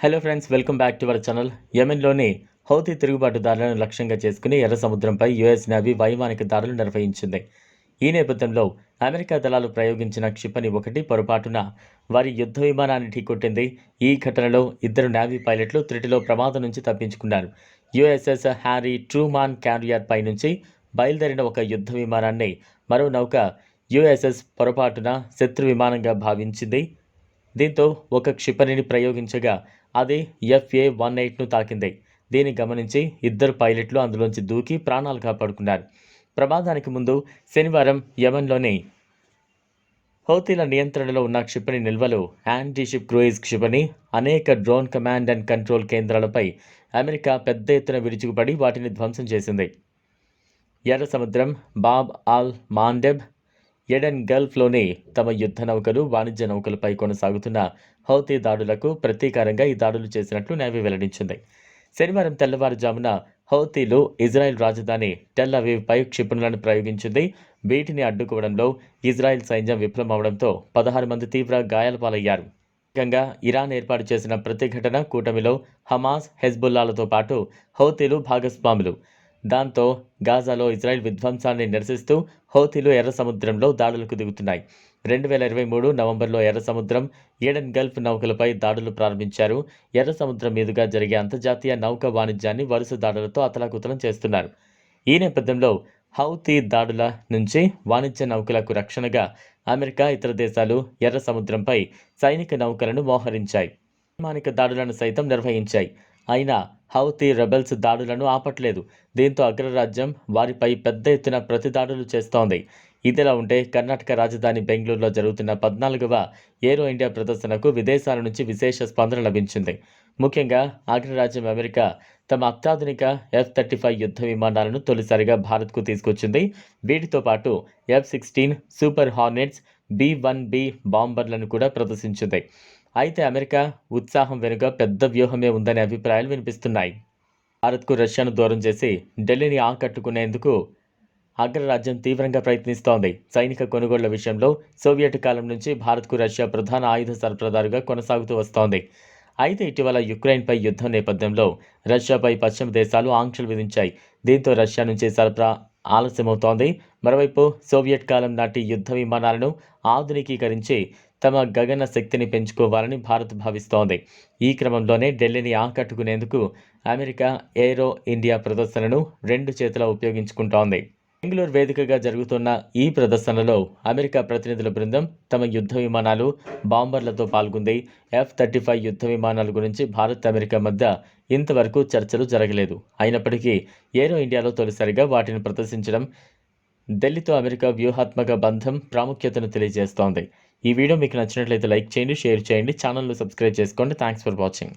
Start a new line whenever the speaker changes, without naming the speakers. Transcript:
Hello friends welcome back to our channel యెమెన్లోని Houthi తిరుగుబాటుదారులను లక్ష్యంగా చేసుకుని ఎర్ర సముద్రంపై యుఎస్ నేవీ వైమానిక దాడులు నిర్వహించింది. ఈ నేపథ్యంలో అమెరికా దళాలు ప్రయోగించిన క్షిపణి ఒకటి పొరపాటున వారి యుద్ధ విమానాన్ని ఢీకొట్టింది. ఈ ఘటనలో ఇద్దరు నేవీ పైలట్లు త్రిటిలో ప్రమాదం నుంచి తప్పించుకున్నారు. యుఎస్ఎస్ హ్యారీ ట్రూమాన్ క్యారియర్ పై నుంచి బయలుదేరిన ఒక యుద్ధ విమానాన్ని మరో నౌక యుఎస్ఎస్ పొరపాటున శత్రు విమానంగా భావించింది. దీంతో ఒక క్షిపణిని ప్రయోగించగా అది ఎఫ్ఏ వన్ ఎయిట్ను తాకింది. దీన్ని గమనించి ఇద్దరు పైలట్లు అందులోంచి దూకి ప్రాణాలు కాపాడుకున్నారు. ప్రమాదానికి ముందు శనివారం యమన్లోని హౌతీల నియంత్రణలో ఉన్న క్షిపణి నిల్వలు యాంటీషిప్ క్రూయిజ్ క్షిపణి అనేక డ్రోన్ కమాండ్ అండ్ కంట్రోల్ కేంద్రాలపై అమెరికా పెద్ద ఎత్తున విరుచుకుపడి వాటిని ధ్వంసం చేసింది. ఎర్ర సముద్రం బాబ్ ఆల్ మాండెబ్ ఎడెన్ గల్ఫ్లోని తమ యుద్ధ నౌకలు వాణిజ్య నౌకలపై కొనసాగుతున్న హౌతీ దాడులకు ప్రతీకారంగా ఈ దాడులు చేసినట్లు నేవీ వెల్లడించింది. శనివారం తెల్లవారుజామున హౌతీలు ఇజ్రాయెల్ రాజధాని టెల్ అవీవ్పై క్షిపణులను ప్రయోగించింది. వీటిని అడ్డుకోవడంలో ఇజ్రాయెల్ సైన్యం విఫలమవడంతో పదహారు మంది తీవ్ర గాయాల పాలయ్యారు. ముఖ్యంగా ఇరాన్ ఏర్పాటు చేసిన ప్రతిఘటన కూటమిలో హమాస్ హెజ్బుల్లాలతో పాటు హౌతీలు భాగస్వాములు. దాంతో గాజాలో ఇజ్రాయెల్ విధ్వంసాన్ని నిరసిస్తూ హౌతీలు ఎర్ర సముద్రంలో దాడులకు దిగుతున్నాయి రెండు వేల ఇరవై మూడు నవంబర్లో ఎర్ర సముద్రం ఏడెన్ గల్ఫ్ నౌకలపై దాడులు ప్రారంభించారు. ఎర్ర సముద్రం మీదుగా జరిగే అంతర్జాతీయ నౌక వాణిజ్యాన్ని వరుస దాడులతో అతలాకుతలం చేస్తున్నారు. ఈ నేపథ్యంలో హౌతీ దాడుల నుంచి వాణిజ్య నౌకలకు రక్షణగా అమెరికా ఇతర దేశాలు ఎర్ర సముద్రంపై సైనిక నౌకలను మోహరించాయి. వైమానిక దాడులను సైతం నిర్వహించాయి. అయినా హౌతీ రెబెల్స్ దాడులను ఆపట్లేదు. దీంతో అగ్రరాజ్యం వారిపై పెద్ద ఎత్తున ప్రతి దాడులు చేస్తోంది. ఇదిలా ఉంటే కర్ణాటక రాజధాని బెంగళూరులో జరుగుతున్న పద్నాలుగవ ఏరో ఇండియా ప్రదర్శనకు విదేశాల నుంచి విశేష స్పందన లభించింది. ముఖ్యంగా అగ్రరాజ్యం అమెరికా తమ అత్యాధునిక ఎఫ్ థర్టీ ఫైవ్ యుద్ధ విమానాలను తొలిసారిగా భారత్కు తీసుకొచ్చింది. వీటితో పాటు F sixteen super hornets B one B బాంబర్లను కూడా ప్రదర్శించింది. అయితే అమెరికా ఉత్సాహం వెనుక పెద్ద వ్యూహమే ఉందనే అభిప్రాయాలు వినిపిస్తున్నాయి. భారత్కు రష్యాను దూరం చేసి ఢిల్లీని ఆకట్టుకునేందుకు అగ్రరాజ్యం తీవ్రంగా ప్రయత్నిస్తోంది. సైనిక కొనుగోళ్ళ విషయంలో సోవియట్ కాలం నుంచి భారత్కు రష్యా ప్రధాన ఆయుధ సరఫరాదారుగా కొనసాగుతూ వస్తోంది. అయితే ఇటీవల యుక్రెయిన్పై యుద్ధం నేపథ్యంలో రష్యాపై పశ్చిమ దేశాలు ఆంక్షలు విధించాయి. దీంతో రష్యా నుంచి సరఫరా ఆలస్యమవుతోంది. మరోవైపు సోవియట్ కాలం నాటి యుద్ధ విమానాలను ఆధునికీకరించి తమ గగన శక్తిని పెంచుకోవాలని భారత్ భావిస్తోంది. ఈ క్రమంలోనే ఢిల్లీని ఆకట్టుకునేందుకు అమెరికా ఏరో ఇండియా ప్రదర్శనను రెండు చేతుల ఉపయోగించుకుంటోంది. బెంగళూరు వేదికగా జరుగుతున్న ఈ ప్రదర్శనలో అమెరికా ప్రతినిధుల బృందం తమ యుద్ధ విమానాలు బాంబర్లతో పాల్గొంది. ఎఫ్ థర్టీ ఫైవ్ యుద్ధ విమానాల గురించి భారత్ అమెరికా మధ్య ఇంతవరకు చర్చలు జరగలేదు. అయినప్పటికీ ఏరో ఇండియాలో తొలిసారిగా వాటిని ప్రదర్శించడం ఢిల్లీతో అమెరికా వ్యూహాత్మక బంధం ప్రాముఖ్యతను తెలియజేస్తోంది. ఈ వీడియో మీకు నచ్చినట్లయితే లైక్ చేయండి షేర్ చేయండి ఛానల్ను సబ్స్క్రైబ్ చేసుకోండి. Thanks for watching